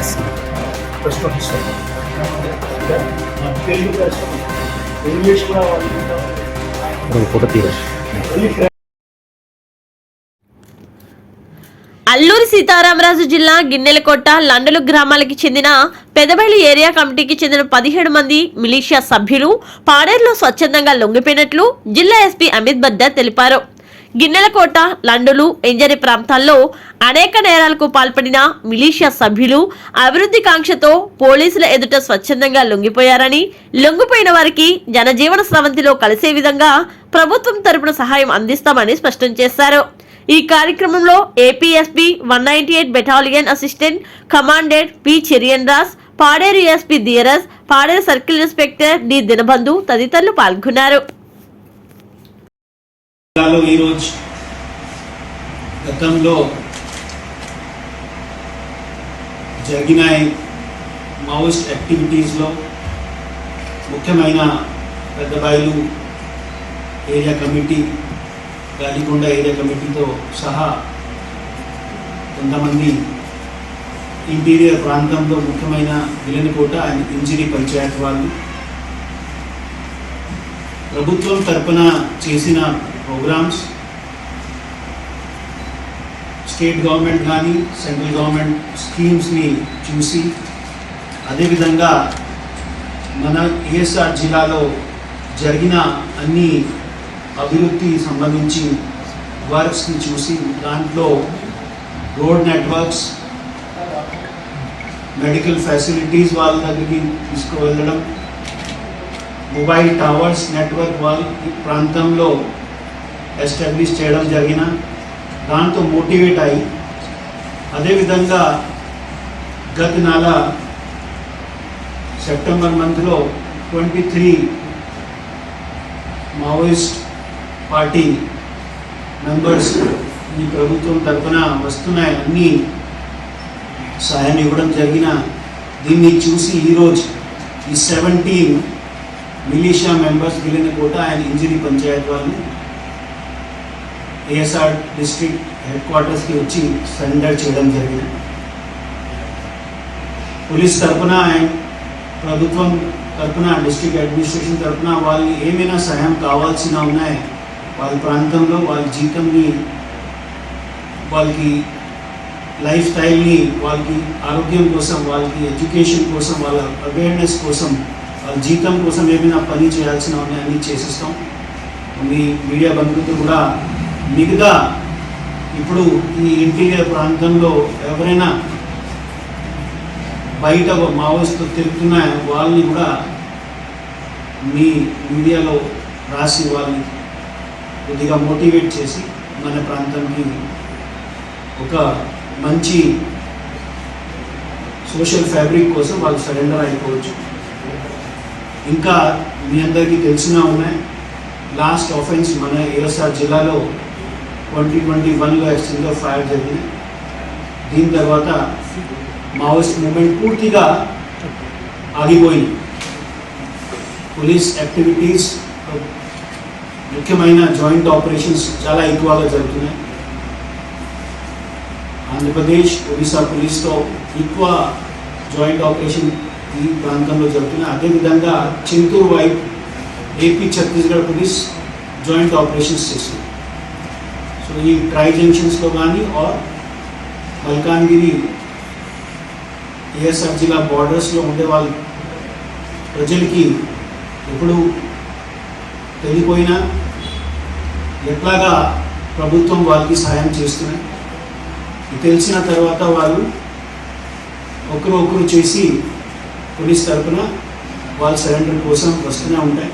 Press press Telugu press English కూడా వాళ్ళు photo Alluri Sitaramaraju జిల్లా గిన్నెలకొట్ట లండలు గ్రామాలకి చెందిన పెదబెల్లి ఏరియా కమిటీకి చెందిన పదిహేడు మంది మిలీషియా సభ్యులు పాడేరులో స్వచ్ఛందంగా లొంగిపోయినట్లు జిల్లా ఎస్పీ అమిత్ బద్దర్ తెలిపారు. గిన్నెలకోట లండులు ఎంజరి ప్రాంతాల్లో అనేక నేరాలకు పాల్పడిన మిలీషియా సభ్యులు అభివృద్ధి కాంక్షతో పోలీసుల ఎదుట స్వచ్ఛందంగా లొంగిపోయారని లొంగిపోయిన వారికి జనజీవన స్రవంతిలో కలిసే విధంగా ప్రభుత్వం తరపున సహాయం అందిస్తామని స్పష్టం చేశారు. ఈ కార్యక్రమంలో APSP one ninety eight battalion assistant commandant P Cherian Raj Paderu SP Dheeras Paderu circle inspector D Dinabandhu తదితరులు పాల్గొన్నారు. జిల్లాలో ఈరోజు గతంలో జరిగిన మావోయిస్ట్ యాక్టివిటీస్లో ముఖ్యమైన Peddabayalu area committee Galikonda area కమిటీతో సహా కొంతమంది ఇంటీరియర్ ప్రాంతంలో ముఖ్యమైన విలనికోట అండ్ ఇంజిరీ పంచాయత్ వాళ్ళు. ప్రభుత్వం తరపున చేసిన ప్రోగ్రామ్స్ స్టేట్ గవర్నమెంట్ కానీ సెంట్రల్ గవర్నమెంట్ స్కీమ్స్ని చూసి అదేవిధంగా మన ఏఎస్ఆర్ జిల్లాలో జరిగిన అన్ని అభివృద్ధి సంబంధించి వర్క్స్ని చూసి దాంట్లో రోడ్ నెట్వర్క్స్ మెడికల్ ఫెసిలిటీస్ వాళ్ళ దగ్గరికి తీసుకువెళ్ళడం మొబైల్ టవర్స్ నెట్వర్క్ వాళ్ళ ప్రాంతంలో ఎస్టాబ్లిష్ చేయడం జరిగిన దాంతో మోటివేట్ అయ్యి అదేవిధంగా గత నెల సెప్టెంబర్ మంత్లో twenty three Maoist party members ఈ ప్రభుత్వం తరఫున వస్తున్నాయి. అన్ని సహాయాన్ని ఇవ్వడం జరిగిన దీన్ని చూసి ఈరోజు ఈ సెవెంటీన్ మిలీషియా మెంబర్స్ గెలిన కూడా ఆయన ఇంజరీ పంచాయత్ వాళ్ళు ఏఎస్ఆర్ డిస్ట్రిక్ట్ హెడ్ క్వార్టర్స్కి వచ్చి సరెండర్ చేయడం జరిగింది పోలీస్ తరఫున ఆయన ప్రభుత్వం తరఫున డిస్ట్రిక్ట్ అడ్మినిస్ట్రేషన్ తరఫున వాళ్ళు ఏమైనా సహాయం కావాల్సిన ఉన్నాయి వాళ్ళ ప్రాంతంలో వాళ్ళ జీతంని వాళ్ళకి లైఫ్ స్టైల్ని వాళ్ళకి ఆరోగ్యం కోసం వాళ్ళకి ఎడ్యుకేషన్ కోసం వాళ్ళ అవేర్నెస్ కోసం వాళ్ళ జీతం కోసం ఏమైనా పని చేయాల్సిన ఉన్నాయని చేసిస్తాం మీ మీడియా బంధువులు కూడా మిగతా ఇప్పుడు ఈ ఇంటీరియర్ ప్రాంతంలో ఎవరైనా బయట మావోయిస్టు తిరుగుతున్న వాళ్ళని కూడా మీ మీడియాలో రాసి వాళ్ళని కొద్దిగా మోటివేట్ చేసి మన ప్రాంతానికి ఒక మంచి సోషల్ ఫ్యాబ్రిక్ కోసం వాళ్ళు సరెండర్ అయిపోవచ్చు. ఇంకా మీ అందరికీ తెలిసిన ఉన్నాయి. లాస్ట్ ఆఫెన్స్ మన ఏఎస్ఆర్ జిల్లాలో ట్వంటీ ట్వంటీ వన్లో ఎక్స్చేంజ్లో ఫైర్ జరిగింది దీని తర్వాత మావోయిస్ట్ మూమెంట్ పూర్తిగా ఆగిపోయింది పోలీస్ యాక్టివిటీస్ ముఖ్యమైన జాయింట్ ఆపరేషన్స్ చాలా ఎక్కువగా జరుగుతున్నాయి ఆంధ్రప్రదేశ్ ఒడిశా పోలీస్తో ఎక్కువ జాయింట్ ఆపరేషన్ ఈ ప్రాంతంలో జరుగుతున్నాయి అదేవిధంగా చింతూరు వైపు AP Chhattisgarh police joint operations చేస్తుంది so ఈ ట్రై జంక్షన్స్లో కానీ ఆర్ మల్కాన్గిరి ఏఎస్ఆర్ జిల్లా బార్డర్స్లో ఉండే వాళ్ళు ప్రజలకి ఎప్పుడు తెలియపోయినా ఎట్లాగా ప్రభుత్వం వాళ్ళకి సహాయం చేస్తున్నాయి ఇది తెలిసిన తర్వాత వాళ్ళు ఒకరు ఒకరు చేసి పోలీస్ తరఫున వాళ్ళ సరెండర్ కోసం వస్తూనే ఉంటాయి.